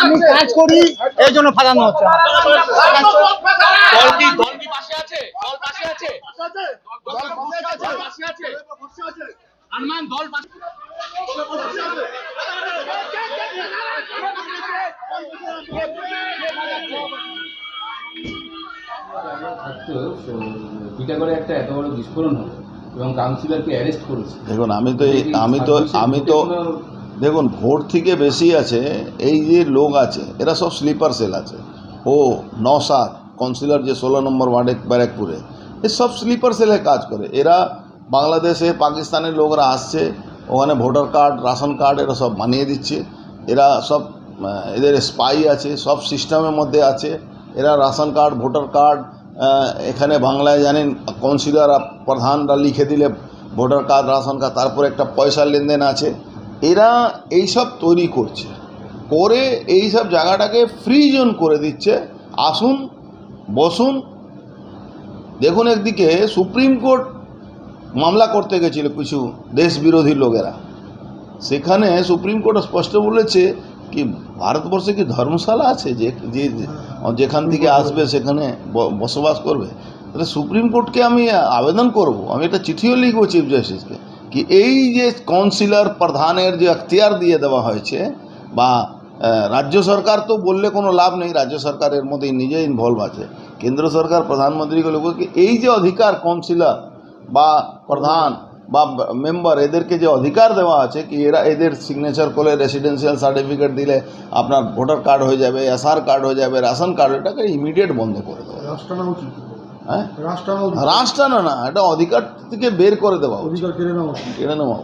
আমি কাজ করি এই জন্য ফাঁসানো হচ্ছে দল কি দল কি পাশে আছে দল পাশে আছে দল পাশে আছে হনুমান দল পাশে থাকতো টিটাগড়ে একটা এত বড় বিস্ফোরণ হলো এবং কাউন্সিলরকে অ্যারেস্ট করেছে। দেখুন আমি তো আমি তো আমি তো দেখুন ভোট থেকে বেশি আছে এই যে লোক আছে এরা সব স্লিপার সেল আছে। ও নসাদ কাউন্সিলর যে ষোলো নম্বর ওয়ার্ডে ব্যারাকপুরে এ সব স্লিপার সেলে কাজ করে। এরা বাংলাদেশে পাকিস্তানের লোকরা আসছে ওখানে ভোটার কার্ড রাশন কার্ড এরা সব বানিয়ে দিচ্ছে। এরা সব এদের স্পাই আছে সব সিস্টেমের মধ্যে আছে। এরা রাশন কার্ড ভোটার কার্ড এখানে বাংলায় জানেন কাউন্সিলর প্রধানরা লিখে দিলে ভোটার কার্ড রাশন কার্ড তারপর একটা পয়সার লেনদেন আছে। এরা এইসব তৈরি করছে। করে এই সব জায়গাটাকে ফ্রি জোন করে দিচ্ছে। আসুন, বসুন। দেখুন একদিকে সুপ্রিম কোর্ট মামলা করতে গেছিল কিছু দেশ বিরোধী লোকেরা। সেখানে সুপ্রিম কোর্ট স্পষ্ট বলেছে কি, ভারতবর্ষে কি ধর্মশালা আছে যে যে, যেখান থেকে আসবে সেখানে বসবাস করবে? তাহলে সুপ্রিম কোর্টকে আমি আবেদন করব। আমি একটা চিঠিও লিখব চিফ জাস্টিসকে কি এই যে কাউন্সিলর প্রধানের যে এখতিয়ার দিয়ে দেওয়া হয়েছে বা রাজ্য সরকার তো বললে কোনো লাভ নেই, রাজ্য সরকার এর মধ্যে নিজে ইনভলভ আছে। কেন্দ্র সরকার প্রধানমন্ত্রীকে বলব কি, এই যে অধিকার কাউন্সিলর বা প্রধান বা মেম্বার এদেরকে যে অধিকার দেওয়া আছে কি এরা এদের সিগনেচার করলে রেসিডেন্সিয়াল সার্টিফিকেট দিলে আপনার ভোটার কার্ড হয়ে যাবে এসআর কার্ড হয়ে যাবে রেশন কার্ড এটাকে ইমিডিয়েট বন্ধ করে দেওয়া। রাষ্ট্রানা হ্যাঁ? রাষ্ট্রানো রাষ্ট্র না না এটা অধিকার থেকে বের করে দেওয়া অধিকার কেড়ে নেওয়া কেড়ে নেওয়া